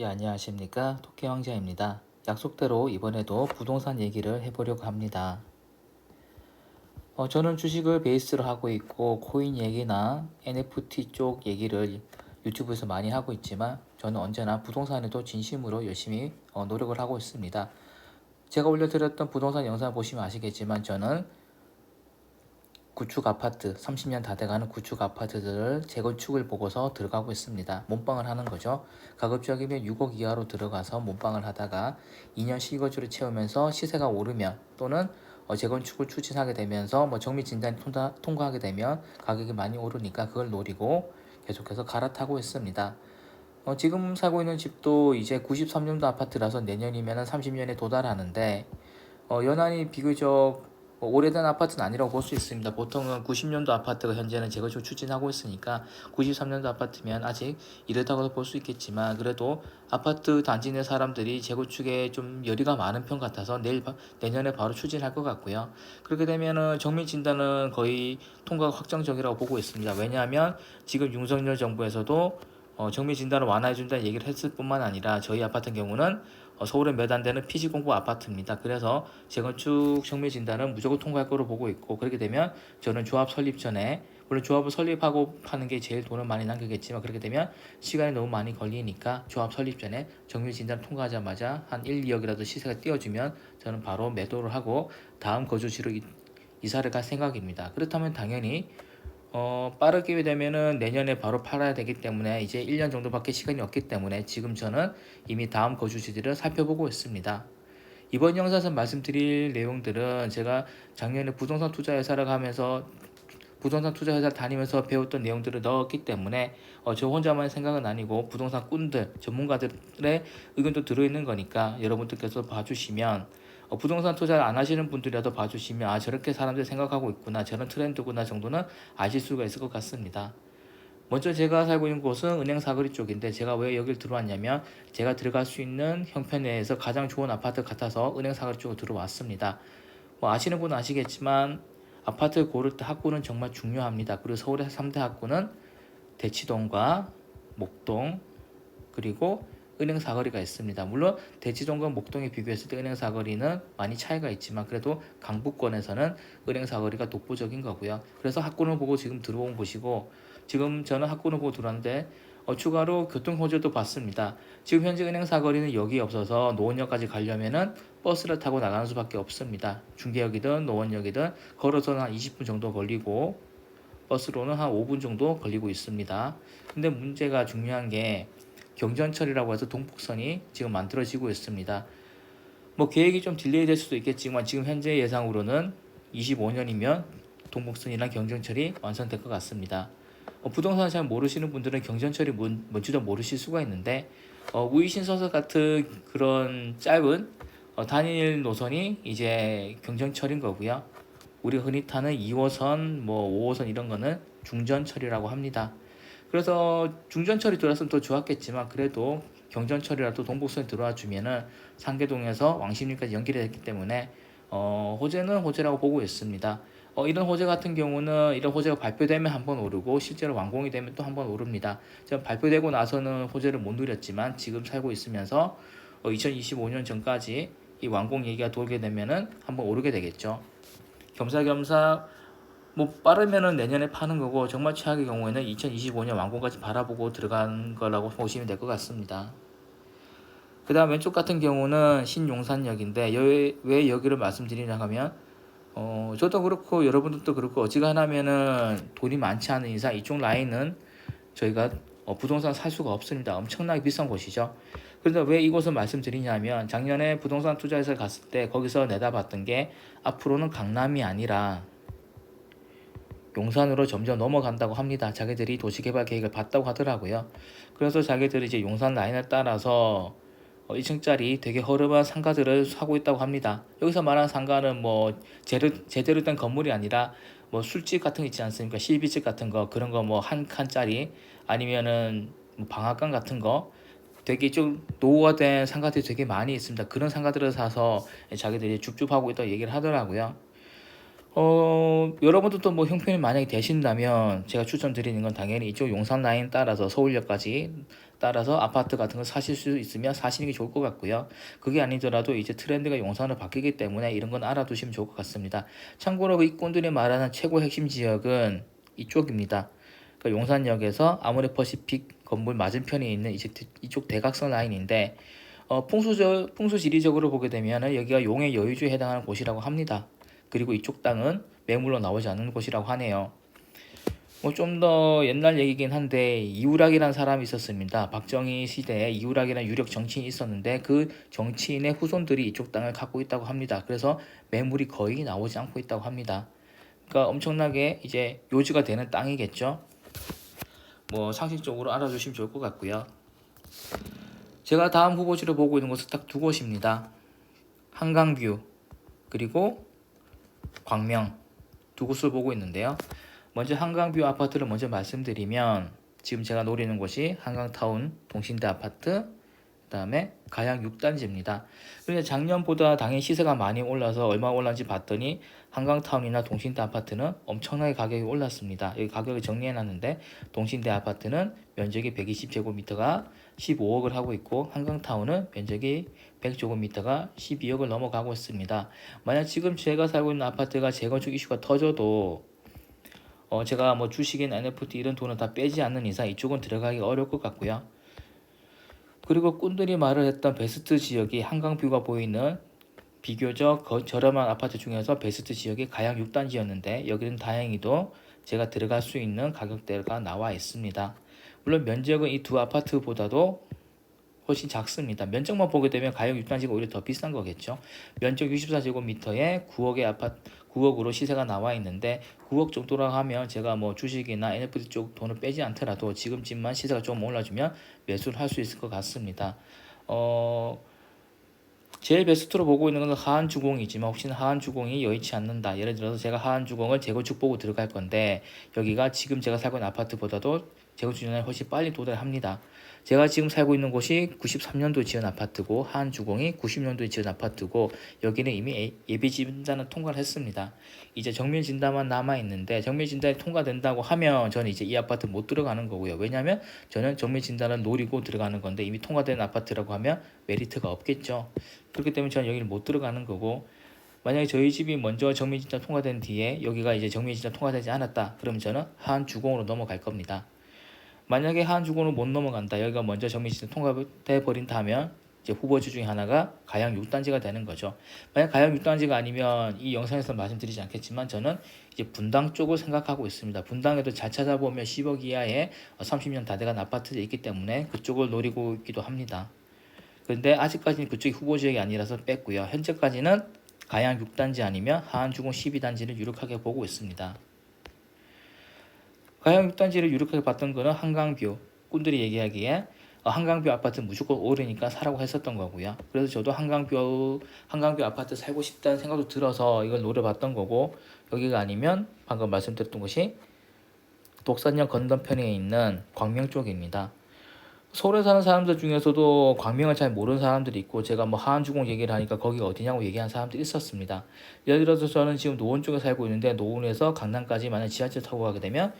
예, 안녕하십니까. 토끼 왕자입니다. 약속대로 이번에도 부동산 얘기를 해보려고 합니다. 어, 저는 주식을 베이스로 하고 있고, 코인 얘기나 NFT 쪽 얘기를 유튜브에서 많이 하고 있지만, 저는 언제나 부동산에도 진심으로 열심히 어, 노력을 하고 있습니다. 제가 올려드렸던 부동산 영상 보시면 아시겠지만, 저는 구축 아파트, 30년 다 돼가는 구축 아파트들을 재건축을 보고서 들어가고 있습니다. 몸빵을 하는 거죠. 가급적이면 6억 이하로 들어가서 몸빵을 하다가 2년 실거주를 채우면서 시세가 오르면 또는 어, 재건축을 추진하게 되면서 뭐 정미 진단이 통과, 통과하게 되면 가격이 많이 오르니까 그걸 노리고 계속해서 갈아타고 있습니다. 어, 지금 살고 있는 집도 이제 93년도 아파트라서 내년이면 30년에 도달하는데 어, 연한이 비교적 뭐 오래된 아파트는 아니라고 볼 수 있습니다. 보통은 90년도 아파트가 현재는 재건축 추진하고 있으니까 93년도 아파트면 아직 이르다고도 볼 수 있겠지만 그래도 아파트 단지 내 사람들이 재건축에 좀 열의가 많은 편 같아서 내일 바, 내년에 바로 추진할 것 같고요. 그렇게 되면은 정밀 진단은 거의 통과가 확정적이라고 보고 있습니다. 왜냐하면 지금 윤석열 정부에서도 어, 정밀 진단을 완화해 준다는 얘기를 했을 뿐만 아니라 저희 아파트 경우는 어, 서울에 몇 안 되는 피지공부 아파트입니다. 그래서 재건축 정밀 진단은 무조건 통과할 거로 보고 있고 그렇게 되면 저는 조합 설립 전에 물론 조합을 설립하고 파는 게 제일 돈을 많이 남기겠지만 그렇게 되면 시간이 너무 많이 걸리니까 조합 설립 전에 정밀 진단 통과하자마자 한 1, 2억이라도 시세가 띄어주면 저는 바로 매도를 하고 다음 거주지로 이, 이사를 갈 생각입니다. 그렇다면 당연히 어, 빠르게 되면은 내년에 바로 팔아야 되기 때문에 이제 1년 정도밖에 시간이 없기 때문에 지금 저는 이미 다음 거주지들을 살펴보고 있습니다. 이번 영상에서 말씀드릴 내용들은 제가 작년에 부동산 투자 회사를 가면서 부동산 투자 회사 다니면서 배웠던 내용들을 넣었기 때문에 어, 저 혼자만의 생각은 아니고 부동산 꾼들 전문가들의 의견도 들어있는 거니까 여러분들께서 봐주시면 어, 부동산 투자를 안 하시는 분들이라도 봐주시면 아 저렇게 사람들이 생각하고 있구나 저런 트렌드구나 정도는 아실 수가 있을 것 같습니다. 먼저 제가 살고 있는 곳은 은행 사거리 쪽인데 제가 왜 여길 들어왔냐면 제가 들어갈 수 있는 형편 내에서 가장 좋은 아파트 같아서 은행 사거리 쪽으로 들어왔습니다. 뭐 아시는 분은 아시겠지만 아파트 고를 때 학구는 정말 중요합니다. 그리고 서울의 3대 학구는 대치동과 목동 그리고 은행 사거리가 있습니다. 물론 대치동과 목동에 비교했을 때 은행 사거리는 많이 차이가 있지만 그래도 강북권에서는 은행 사거리가 독보적인 거고요. 그래서 학군을 보고 지금 들어온 곳이고 지금 저는 학군을 보고 들어왔는데 어, 추가로 교통 호재도 받습니다. 지금 현재 은행 사거리는 여기 없어서 노원역까지 가려면은 버스를 타고 나가는 수밖에 없습니다. 중계역이든 노원역이든 걸어서는 한 20분 정도 걸리고 버스로는 한 5분 정도 걸리고 있습니다. 근데 문제가 중요한 게 경전철이라고 해서 동북선이 지금 만들어지고 있습니다. 뭐 계획이 좀 딜레이 될 수도 있겠지만 지금 현재 예상으로는 25년이면 동북선이랑 경전철이 완성될 것 같습니다. 어, 부동산 잘 모르시는 분들은 경전철이 뭔, 뭔지도 모르실 수가 있는데 어, 우이신서서 같은 그런 짧은 어, 단일 노선이 이제 경전철인 거고요. 우리가 흔히 타는 2호선, 뭐 5호선 이런 거는 중전철이라고 합니다. 그래서 중전철이 들어왔으면 더 좋았겠지만 그래도 경전철이라도 동북선에 들어와 주면은 상계동에서 왕십리까지 연결이 됐기 때문에 어, 호재는 호재라고 보고 있습니다. 어, 이런 호재 같은 경우는 이런 호재가 발표되면 한번 오르고 실제로 완공이 되면 또 한번 오릅니다. 지금 발표되고 나서는 호재를 못 누렸지만 지금 살고 있으면서 어, 2025년 전까지 이 완공 얘기가 돌게 되면은 한번 오르게 되겠죠. 겸사겸사 뭐 빠르면은 내년에 파는 거고 정말 최악의 경우에는 2025년 완공까지 바라보고 들어간 거라고 보시면 될 것 같습니다. 그 다음 왼쪽 같은 경우는 신용산역인데 여, 왜 여기를 말씀드리냐 하면 어, 저도 그렇고 여러분들도 그렇고 어지간하면은 돈이 많지 않은 이상 이쪽 라인은 저희가 어, 부동산 살 수가 없습니다. 엄청나게 비싼 곳이죠. 그런데 왜 이곳을 말씀드리냐면 작년에 부동산 투자에서 갔을 때 거기서 내다봤던 게 앞으로는 강남이 아니라 용산으로 점점 넘어간다고 합니다. 자기들이 도시개발 계획을 봤다고 하더라고요. 그래서 자기들이 이제 용산 라인을 따라서 어, 2층짜리 되게 허름한 상가들을 사고 있다고 합니다. 여기서 말하는 상가는 뭐 제대로, 제대로 된 건물이 아니라 뭐 술집 같은 거 있지 않습니까? 실비집 같은 거 그런 거 뭐 한 칸짜리 아니면은 뭐 방앗간 같은 거 되게 좀 노후화된 상가들이 되게 많이 있습니다. 그런 상가들을 사서 자기들이 줍줍하고 있다고 얘기를 하더라고요. 어, 여러분들도 뭐 형편이 만약에 되신다면 제가 추천드리는 건 당연히 이쪽 용산 라인 따라서 서울역까지 따라서 아파트 같은 거 사실 수 있으면 사시는 게 좋을 것 같고요. 그게 아니더라도 이제 트렌드가 용산으로 바뀌기 때문에 이런 건 알아두시면 좋을 것 같습니다. 참고로 그 이꾼들이 말하는 최고 핵심 지역은 이쪽입니다. 그러니까 용산역에서 아모레퍼시픽 건물 맞은편에 있는 이제 이쪽 대각선 라인인데 어, 풍수적 풍수 지리적으로 보게 되면은 여기가 용의 여유주에 해당하는 곳이라고 합니다. 그리고 이쪽 땅은 매물로 나오지 않는 곳이라고 하네요. 뭐 좀 더 옛날 얘기긴 한데 이우락이라는 사람이 있었습니다. 박정희 시대에 이우락이라는 유력 정치인이 있었는데 그 정치인의 후손들이 이쪽 땅을 갖고 있다고 합니다. 그래서 매물이 거의 나오지 않고 있다고 합니다. 그러니까 엄청나게 이제 요지가 되는 땅이겠죠. 뭐 상식적으로 알아주시면 좋을 것 같고요. 제가 다음 후보지를 보고 있는 곳은 딱 두 곳입니다. 한강뷰 그리고 광명 두 곳을 보고 있는데요. 먼저 한강뷰 아파트를 먼저 말씀드리면 지금 제가 노리는 곳이 한강타운 동신대 아파트 그 다음에 가양 6단지입니다. 그런데 작년보다 당연히 시세가 많이 올라서 얼마 올랐는지 봤더니 한강타운이나 동신대 아파트는 엄청나게 가격이 올랐습니다. 여기 가격을 정리해놨는데 동신대 아파트는 면적이 120제곱미터가 15억을 하고 있고 한강타운은 면적이 100제곱미터가 12억을 넘어가고 있습니다. 만약 지금 제가 살고 있는 아파트가 재건축 이슈가 터져도 어 제가 뭐 주식이나 NFT 이런 돈을 다 빼지 않는 이상 이쪽은 들어가기 어려울 것 같고요. 그리고 꾼들이 말을 했던 베스트 지역이 한강 뷰가 보이는 비교적 거- 저렴한 아파트 중에서 베스트 지역이 가양 6단지였는데 여기는 다행히도 제가 들어갈 수 있는 가격대가 나와 있습니다. 물론 면적은 이 두 아파트보다도 훨씬 작습니다. 면적만 보게 되면 가격 6단지가 오히려 더 비싼 거겠죠. 면적 64제곱미터에 9억의 아파트 9억으로 시세가 나와 있는데 9억 정도라고 하면 제가 뭐 주식이나 NFT 쪽 돈을 빼지 않더라도 지금쯤만 시세가 좀 올라주면 매수를 할 수 있을 것 같습니다. 어 제일 베스트로 보고 있는 건 하한 주공이지만 혹시나 하한 주공이 여의치 않는다. 예를 들어서 제가 하한 주공을 재건축 보고 들어갈 건데 여기가 지금 제가 살고 있는 아파트보다도 재건축 전에 훨씬 빨리 도달합니다. 제가 지금 살고 있는 곳이 93년도 지은 아파트고 하한 주공이 90년도에 지은 아파트고 여기는 이미 예비 진단을 통과를 했습니다. 이제 정밀 진단만 남아 있는데 정밀 진단이 통과된다고 하면 저는 이제 이 아파트 못 들어가는 거고요. 왜냐하면 저는 정밀 진단을 노리고 들어가는 건데 이미 통과된 아파트라고 하면 메리트가 없겠죠. 그렇기 때문에 저는 여기를 못 들어가는 거고 만약에 저희 집이 먼저 정밀 진단 통과된 뒤에 여기가 이제 정밀 진단 통과되지 않았다. 그럼 저는 하한 주공으로 넘어갈 겁니다. 만약에 하한 주공으로 못 넘어간다. 여기가 먼저 진단 통과돼 버린다면 이제 후보지 중에 하나가 가양 6단지가 되는 거죠. 만약 가양 6단지가 아니면 이 영상에서 말씀드리지 않겠지만 저는 이제 분당 쪽을 생각하고 있습니다. 분당에도 잘 찾아보면 10억 이하의 30년 다 돼간 아파트들이 있기 때문에 그쪽을 노리고 있기도 합니다. 그런데 아직까지는 그쪽이 후보 지역이 아니라서 뺐고요. 현재까지는 가양 6단지 아니면 하안주공 12단지를 유력하게 보고 있습니다. 가양 6단지를 유력하게 봤던 거는 한강뷰 꾼들이 얘기하기에 어, 한강뷰 아파트 무조건 오르니까 사라고 했었던 거고요. 그래서 저도 한강뷰 한강뷰 아파트 살고 싶다는 생각도 들어서 이걸 노려봤던 거고 여기가 아니면 방금 말씀드렸던 것이 독산역 건너편에 있는 광명 쪽입니다. 서울에 사는 사람들 중에서도 광명을 잘 모르는 사람들이 있고 제가 뭐 하안주공 얘기를 하니까 거기가 어디냐고 얘기하는 사람들이 있었습니다. 예를 들어서 저는 지금 노원 쪽에 살고 있는데 노원에서 강남까지 만약 지하철 타고 가게 되면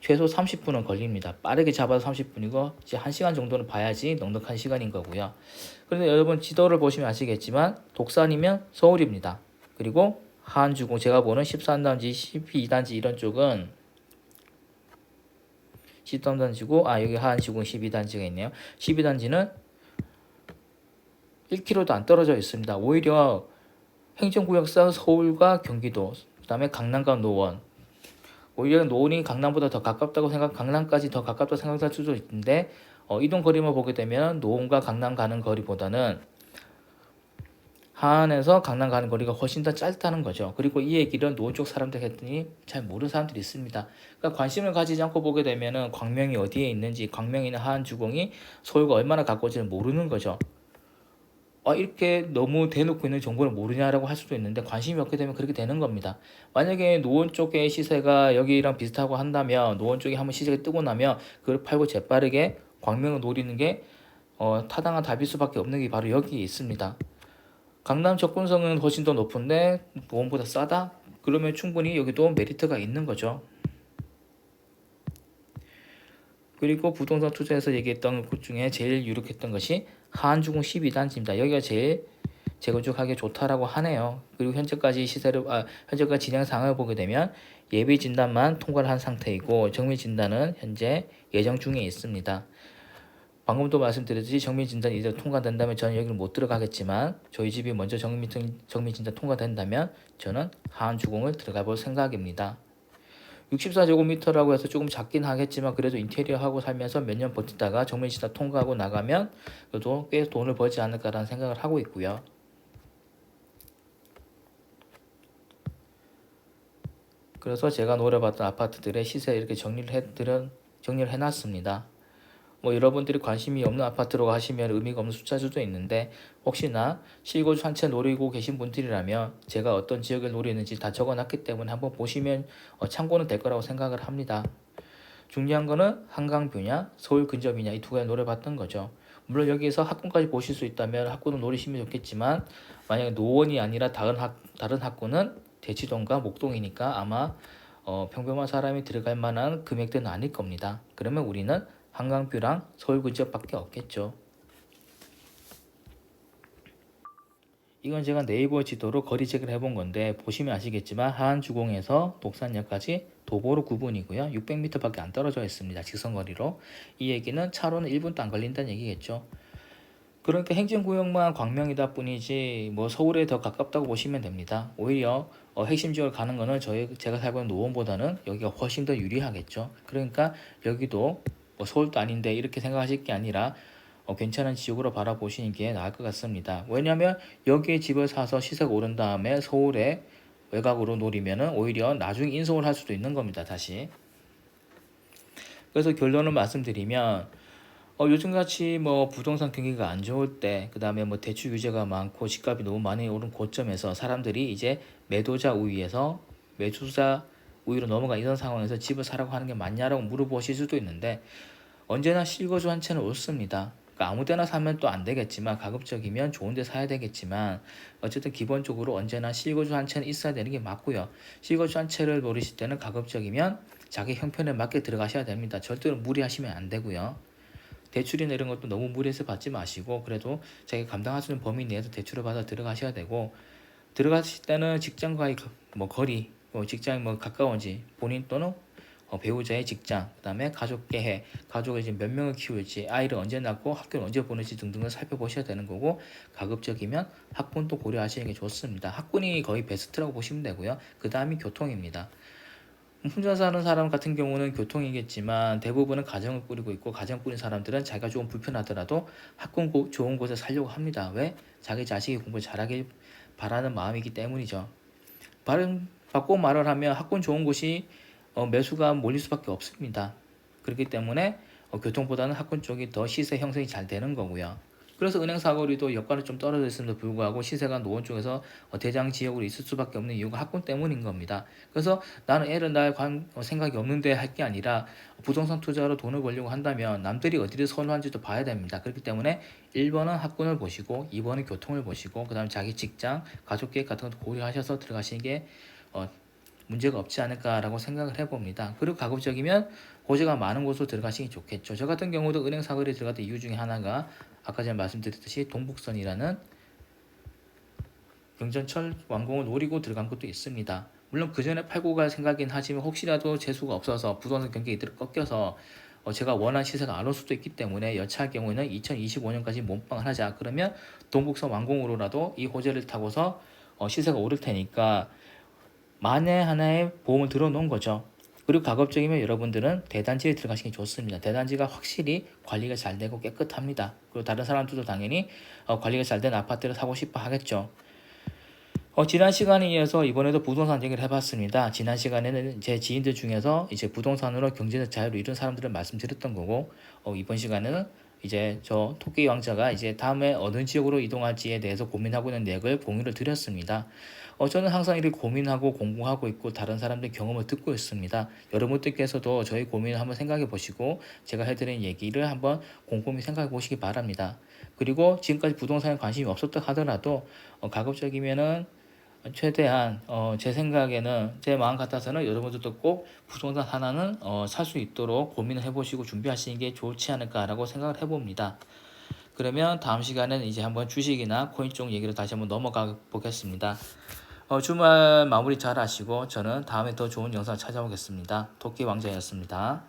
최소 30분은 걸립니다. 빠르게 잡아서 30분이고 이제 1시간 정도는 봐야지 넉넉한 시간인 거고요. 그런데 여러분 지도를 보시면 아시겠지만 독산이면 서울입니다. 그리고 하안주공 제가 보는 13단지, 12단지 이런 쪽은 13단지고 아 여기 하안시공 12단지가 있네요. 12단지는 1km도 안 떨어져 있습니다. 오히려 행정구역상 서울과 경기도 그 다음에 강남과 노원 오히려 노원이 강남보다 더 가깝다고 생각 강남까지 더 가깝다고 생각할 수도 있는데 어, 이동 거리만 보게 되면 노원과 강남 가는 거리보다는 하안에서 강남 가는 거리가 훨씬 더 짧다는 거죠. 그리고 이 얘기를 노원 쪽 사람들 했더니 잘 모르는 사람들이 있습니다. 그러니까 관심을 가지지 않고 보게 되면은 광명이 어디에 있는지, 광명이나 하안 주공이 서울과 얼마나 가까운지를 모르는 거죠. 아, 이렇게 너무 대놓고 있는 정보를 모르냐라고 할 수도 있는데 관심이 없게 되면 그렇게 되는 겁니다. 만약에 노원 쪽의 시세가 여기랑 비슷하고 한다면 노원 쪽이 한번 시세가 뜨고 나면 그걸 팔고 재빠르게 광명을 노리는 게 어, 타당한 답일 수밖에 없는 게 바로 여기 있습니다. 강남 접근성은 훨씬 더 높은데 노원보다 싸다? 그러면 충분히 여기도 메리트가 있는 거죠. 그리고 부동산 투자에서 얘기했던 것 중에 제일 유력했던 것이 한주공 12단지입니다. 여기가 제일 재건축하기 좋다라고 하네요. 그리고 현재까지 시세를 아, 현재까지 진행 상황을 보게 되면 예비 진단만 통과를 한 상태이고 정밀 진단은 현재 예정 중에 있습니다. 방금도 말씀드렸듯이 정밀 진단 이제 통과된다면 저는 여기를 못 들어가겠지만 저희 집이 먼저 정밀, 정밀 진단 통과된다면 저는 하한 주공을 들어가 볼 생각입니다. 64제곱미터라고 해서 조금 작긴 하겠지만 그래도 인테리어 하고 살면서 몇 년 버티다가 정밀 진단 통과하고 나가면 그래도 꽤 돈을 벌지 않을까라는 생각을 하고 있고요. 그래서 제가 노려봤던 아파트들의 시세 이렇게 정리를 해 정리를 해놨습니다. 뭐 여러분들이 관심이 없는 아파트로 하시면 의미가 없는 숫자일 수도 있는데 혹시나 실거주 한채 노리고 계신 분들이라면 제가 어떤 지역을 노리는지 다 적어놨기 때문에 한번 보시면 어, 참고는 될 거라고 생각을 합니다. 중요한 거는 한강뷰냐 서울 근접이냐 이 두 가지 노려봤던 거죠. 물론 여기에서 학군까지 보실 수 있다면 학군을 노리시면 좋겠지만 만약에 노원이 아니라 다른 학 다른 학군은 대치동과 목동이니까 아마 어, 평범한 사람이 들어갈 만한 금액대는 아닐 겁니다. 그러면 우리는 한강뷰랑 서울 근접밖에 없겠죠. 이건 제가 네이버 지도로 거리 체크를 해본 건데 보시면 아시겠지만 하안주공에서 독산역까지 도보로 9분이고요. 600m밖에 안 떨어져 있습니다. 직선거리로. 이 얘기는 차로는 1분도 안 걸린다는 얘기겠죠. 그러니까 행정구역만 광명이다 뿐이지 뭐 서울에 더 가깝다고 보시면 됩니다. 오히려 어, 핵심 지역을 가는 거는 저희 제가 살고 있는 노원보다는 여기가 훨씬 더 유리하겠죠. 그러니까 여기도 뭐 서울도 아닌데 이렇게 생각하실 게 아니라 어, 괜찮은 지역으로 바라보시는 게 나을 것 같습니다. 왜냐하면 여기에 집을 사서 시세가 오른 다음에 서울에 외곽으로 노리면은 오히려 나중에 인송을 할 수도 있는 겁니다. 다시. 그래서 결론을 말씀드리면 어, 요즘같이 뭐 부동산 경기가 안 좋을 때, 그 다음에 뭐 대출 규제가 많고 집값이 너무 많이 오른 고점에서 사람들이 이제 매도자 우위에서 매수자 우위로 넘어가 이런 상황에서 집을 사라고 하는 게 맞냐라고 물어보실 수도 있는데 언제나 실거주 한 채는 옳습니다. 그러니까 아무 데나 사면 또 안 되겠지만 가급적이면 좋은 데 사야 되겠지만 어쨌든 기본적으로 언제나 실거주 한 채는 있어야 되는 게 맞고요. 실거주 한 채를 노리실 때는 가급적이면 자기 형편에 맞게 들어가셔야 됩니다. 절대로 무리하시면 안 되고요. 대출이나 이런 것도 너무 무리해서 받지 마시고 그래도 자기가 감당할 수 있는 범위 내에서 대출을 받아 들어가셔야 되고 들어가실 때는 직장과의 뭐 거리, 뭐 직장이 뭐 가까운지 본인 또는 어, 배우자의 직장, 그다음에 가족 계획, 가족을 이제 몇 명을 키울지, 아이를 언제 낳고 학교를 언제 보낼지 등등을 살펴보셔야 되는 거고 가급적이면 학군도 고려하시는 게 좋습니다. 학군이 거의 베스트라고 보시면 되고요. 그 다음이 교통입니다. 혼자 사는 사람 같은 경우는 교통이겠지만 대부분은 가정을 꾸리고 있고 가정 꾸린 사람들은 자기가 조금 불편하더라도 학군 고, 좋은 곳에 살려고 합니다. 왜? 자기 자식이 공부 잘하길 바라는 마음이기 때문이죠. 바른 바꿔 말을 하면 학군 좋은 곳이 어, 매수가 몰릴 수밖에 없습니다. 그렇기 때문에 어, 교통보다는 학군 쪽이 더 시세 형성이 잘 되는 거고요. 그래서 은행 사거리도 여가는 좀 떨어져 있음에도 불구하고 시세가 노원 쪽에서 어, 대장 지역으로 있을 수밖에 없는 이유가 학군 때문인 겁니다. 그래서 나는 애를 낳을 관, 어, 생각이 없는데 할 게 아니라 부동산 투자로 돈을 벌려고 한다면 남들이 어디를 선호한지도 봐야 됩니다. 그렇기 때문에 1번은 학군을 보시고 2번은 교통을 보시고 그 다음 자기 직장, 가족 계획 같은 것도 고려하셔서 들어가시는 게 어, 문제가 없지 않을까라고 생각을 해봅니다. 그리고 가급적이면 호재가 많은 곳으로 들어가시기 좋겠죠. 저 같은 경우도 은행 사거리에 들어갔던 이유 중에 하나가 아까 전에 말씀드렸듯이 동북선이라는 경전철 완공을 노리고 들어간 것도 있습니다. 물론 그 전에 팔고 갈 생각이긴 하지만 혹시라도 재수가 없어서 부동산 경기가 꺾여서 어 제가 원한 시세가 안 올 수도 있기 때문에 여차할 경우에는 2025년까지 몸빵을 하자. 그러면 동북선 완공으로라도 이 호재를 타고서 어 시세가 오를 테니까 만에 하나의 보험을 들어놓은 거죠. 그리고 가급적이면 여러분들은 대단지에 들어가시는 게 좋습니다. 대단지가 확실히 관리가 잘 되고 깨끗합니다. 그리고 다른 사람들도 당연히 어, 관리가 잘 된 아파트를 사고 싶어 하겠죠. 어, 지난 시간에 이어서 이번에도 부동산 얘기를 해봤습니다. 지난 시간에는 제 지인들 중에서 이제 부동산으로 경제적 자유를 이룬 사람들을 말씀드렸던 거고, 어, 이번 시간에는 이제 저 토끼 왕자가 이제 다음에 어느 지역으로 이동할지에 대해서 고민하고 있는 내역을 공유를 드렸습니다. 어, 저는 항상 이렇게 고민하고 공부하고 있고 다른 사람들 경험을 듣고 있습니다. 여러분들께서도 저희 고민을 한번 생각해 보시고 제가 해드린 얘기를 한번 곰곰이 생각해 보시기 바랍니다. 그리고 지금까지 부동산에 관심이 없었다 하더라도 어, 가급적이면은 최대한 어, 제 생각에는 제 마음 같아서는 여러분들도 꼭 부동산 하나는 어, 살 수 있도록 고민을 해보시고 준비하시는 게 좋지 않을까라고 생각을 해봅니다. 그러면 다음 시간에는 이제 한번 주식이나 코인 쪽 얘기로 다시 한번 넘어가 보겠습니다. 어, 주말 마무리 잘 하시고 저는 다음에 더 좋은 영상 찾아오겠습니다. 도끼 왕자였습니다.